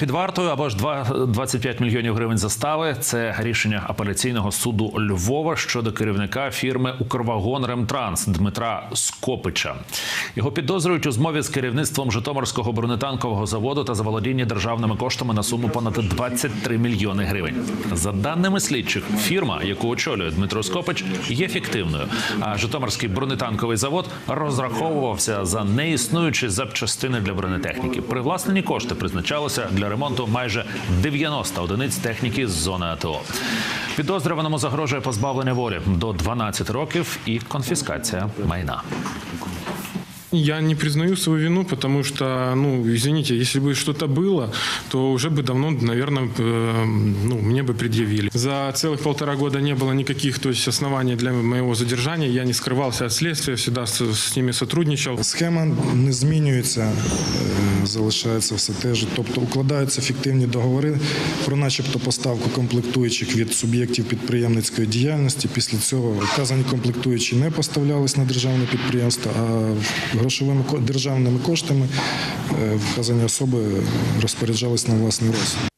Під вартою або ж два- 25 мільйонів гривень застави. Це рішення апеляційного суду Львова щодо керівника фірми Укрвагон Ремтранс Дмитра Скопича. Його підозрюють у змові з керівництвом Житомирського бронетанкового заводу та заволодінні державними коштами на суму понад 23 мільйони гривень. За даними слідчих, фірма, яку очолює Дмитро Скопич, є фіктивною. А Житомирський бронетанковий завод розраховувався за неіснуючі запчастини для бронетехніки. Привласнені кошти призначалися для ремонту майже 90 одиниць техніки з зони АТО. Підозрюваному загрожує позбавлення волі до 12 років і конфіскація майна. Я не признаю свою вину, потому что, ну, извините, если бы что-то было, то уже бы давно, наверное, э, ну, мне бы предъявили. За целых полтора года не было никаких то есть, оснований для моего задержания. Я не скрывался от следствия, всегда с, с ними сотрудничал. Схема не змінюється, е, залишається все те ж. Тобто укладаються фіктивні договори про начебто поставку комплектуючих від суб'єктів підприємницької діяльності. Після цього вказані комплектуючі не поставлялись на державне підприємство, а грошовими державними коштами е, вказані особи розпоряджались на власний розсуд.